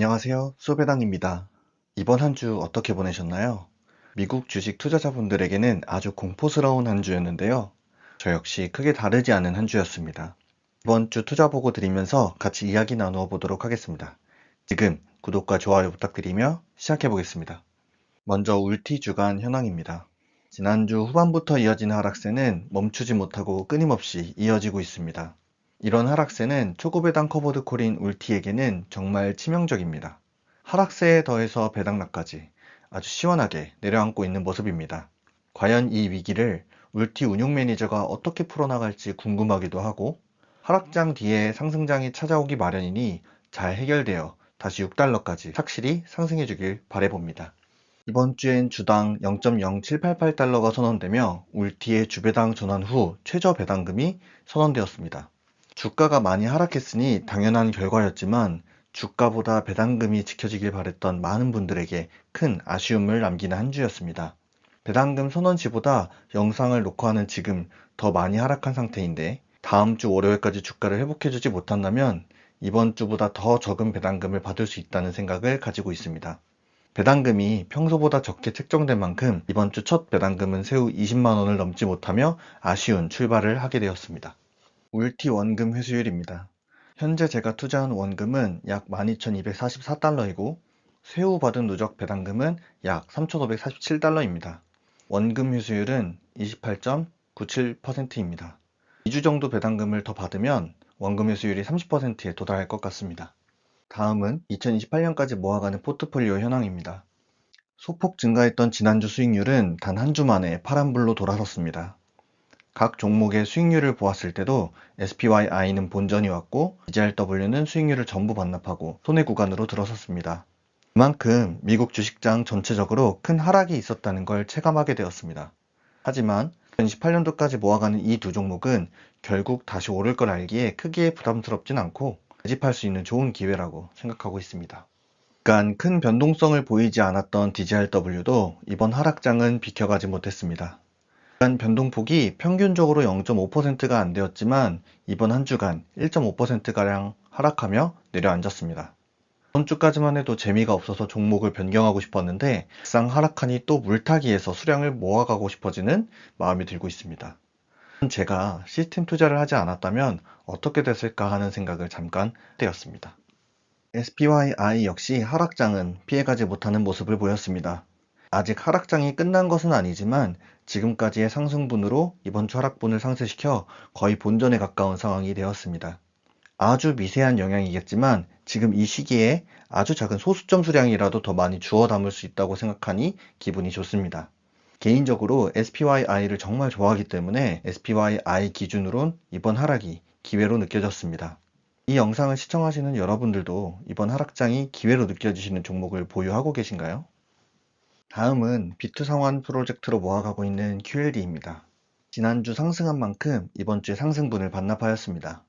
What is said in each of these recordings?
안녕하세요. 수배당입니다. 이번 한 주 어떻게 보내셨나요? 미국 주식 투자자분들에게는 아주 공포스러운 한 주였는데요. 저 역시 크게 다르지 않은 한 주였습니다. 이번 주 투자 보고 드리면서 같이 이야기 나누어 보도록 하겠습니다. 지금 구독과 좋아요 부탁드리며 시작해 보겠습니다. 먼저 울티 주간 현황입니다. 지난주 후반부터 이어진 하락세는 멈추지 못하고 끊임없이 이어지고 있습니다. 이런 하락세는 초고 배당 커버드 콜인 울티에게는 정말 치명적입니다. 하락세에 더해서 배당락까지 아주 시원하게 내려앉고 있는 모습입니다. 과연 이 위기를 울티 운용 매니저가 어떻게 풀어나갈지 궁금하기도 하고 하락장 뒤에 상승장이 찾아오기 마련이니 잘 해결되어 다시 6달러까지 확실히 상승해 주길 바래봅니다. 이번 주엔 주당 0.0788달러가 선언되며 울티의 주배당 전환 후 최저 배당금이 선언되었습니다. 주가가 많이 하락했으니 당연한 결과였지만 주가보다 배당금이 지켜지길 바랬던 많은 분들에게 큰 아쉬움을 남기는 한 주였습니다. 배당금 선언시보다 영상을 녹화하는 지금 더 많이 하락한 상태인데 다음 주 월요일까지 주가를 회복해주지 못한다면 이번 주보다 더 적은 배당금을 받을 수 있다는 생각을 가지고 있습니다. 배당금이 평소보다 적게 책정된 만큼 이번 주 첫 배당금은 새우 20만원을 넘지 못하며 아쉬운 출발을 하게 되었습니다. 울티 원금 회수율입니다. 현재 제가 투자한 원금은 약 12,244달러이고 세후 받은 누적 배당금은 약 3,547달러입니다. 원금 회수율은 28.97%입니다. 2주 정도 배당금을 더 받으면 원금 회수율이 30%에 도달할 것 같습니다. 다음은 2028년까지 모아가는 포트폴리오 현황입니다. 소폭 증가했던 지난주 수익률은 단 한 주 만에 파란불로 돌아섰습니다. 각 종목의 수익률을 보았을 때도 SPYI는 본전이 왔고 EGRW는 수익률을 전부 반납하고 손해 구간으로 들어섰습니다. 그만큼 미국 주식장 전체적으로 큰 하락이 있었다는 걸 체감하게 되었습니다. 하지만 2018년도까지 모아가는 이 두 종목은 결국 다시 오를 걸 알기에 크게 부담스럽진 않고 매집할 수 있는 좋은 기회라고 생각하고 있습니다. 그간 큰 변동성을 보이지 않았던 DGRW도 이번 하락장은 비켜가지 못했습니다. 주간 변동폭이 평균적으로 0.5%가 안 되었지만 이번 한 주간 1.5%가량 하락하며 내려앉았습니다. 이번 주까지만 해도 재미가 없어서 종목을 변경하고 싶었는데 막상 하락하니 또 물타기에서 수량을 모아가고 싶어지는 마음이 들고 있습니다. 제가 시스템 투자를 하지 않았다면 어떻게 됐을까 하는 생각을 잠깐 되었습니다. SPYI 역시 하락장은 피해가지 못하는 모습을 보였습니다. 아직 하락장이 끝난 것은 아니지만 지금까지의 상승분으로 이번 주 하락분을 상쇄시켜 거의 본전에 가까운 상황이 되었습니다. 아주 미세한 영향이겠지만 지금 이 시기에 아주 작은 소수점 수량이라도 더 많이 주워 담을 수 있다고 생각하니 기분이 좋습니다. 개인적으로 SPYI를 정말 좋아하기 때문에 SPYI 기준으론 이번 하락이 기회로 느껴졌습니다. 이 영상을 시청하시는 여러분들도 이번 하락장이 기회로 느껴지시는 종목을 보유하고 계신가요? 다음은 비트 상환 프로젝트로 모아가고 있는 QLD입니다. 지난주 상승한 만큼 이번 주에 상승분을 반납하였습니다.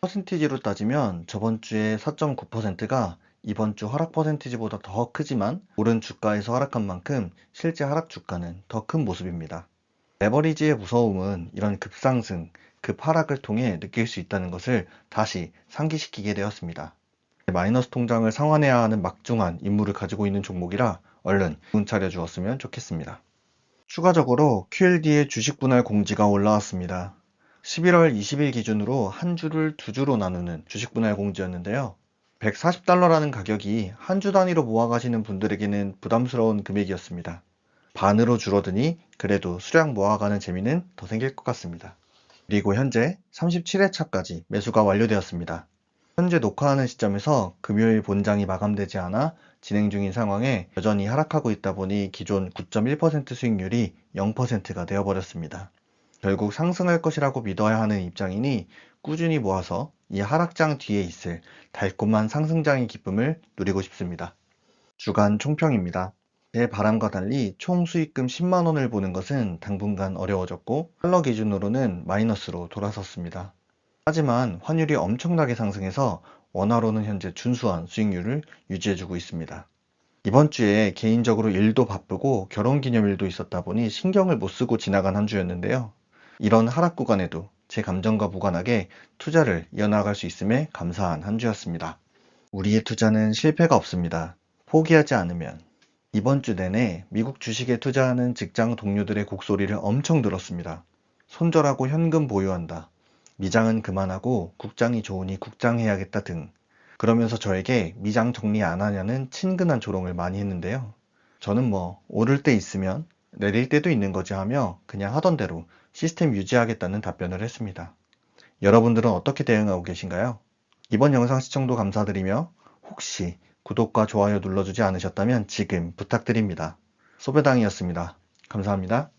퍼센티지로 따지면 저번 주에 4.9%가 이번 주 하락 퍼센티지보다 더 크지만 오른 주가에서 하락한 만큼 실제 하락 주가는 더 큰 모습입니다. 레버리지의 무서움은 이런 급상승, 급하락을 통해 느낄 수 있다는 것을 다시 상기시키게 되었습니다. 마이너스 통장을 상환해야 하는 막중한 임무를 가지고 있는 종목이라 얼른 문 차려 주었으면 좋겠습니다. 추가적으로 QLD의 주식 분할 공지가 올라왔습니다. 11월 20일 기준으로 한 주를 두 주로 나누는 주식 분할 공지였는데요. 140달러라는 가격이 한 주 단위로 모아가시는 분들에게는 부담스러운 금액이었습니다. 반으로 줄어드니 그래도 수량 모아가는 재미는 더 생길 것 같습니다. 그리고 현재 37회차까지 매수가 완료되었습니다. 현재 녹화하는 시점에서 금요일 본장이 마감되지 않아 진행 중인 상황에 여전히 하락하고 있다 보니 기존 9.1% 수익률이 0%가 되어버렸습니다. 결국 상승할 것이라고 믿어야 하는 입장이니 꾸준히 모아서 이 하락장 뒤에 있을 달콤한 상승장의 기쁨을 누리고 싶습니다. 주간 총평입니다. 제 바람과 달리 총 수익금 10만원을 보는 것은 당분간 어려워졌고 달러 기준으로는 마이너스로 돌아섰습니다. 하지만 환율이 엄청나게 상승해서 원화로는 현재 준수한 수익률을 유지해주고 있습니다. 이번 주에 개인적으로 일도 바쁘고 결혼기념일도 있었다 보니 신경을 못 쓰고 지나간 한 주였는데요. 이런 하락 구간에도 제 감정과 무관하게 투자를 이어나갈 수 있음에 감사한 한 주였습니다. 우리의 투자는 실패가 없습니다. 포기하지 않으면. 이번 주 내내 미국 주식에 투자하는 직장 동료들의 곡소리를 엄청 들었습니다. 손절하고 현금 보유한다. 미장은 그만하고 국장이 좋으니 국장 해야겠다 등. 그러면서 저에게 미장 정리 안 하냐는 친근한 조롱을 많이 했는데요. 저는 뭐 오를 때 있으면 내릴 때도 있는 거지 하며 그냥 하던 대로 시스템 유지하겠다는 답변을 했습니다. 여러분들은 어떻게 대응하고 계신가요? 이번 영상 시청도 감사드리며 혹시 구독과 좋아요 눌러주지 않으셨다면 지금 부탁드립니다. 소배당이었습니다. 감사합니다.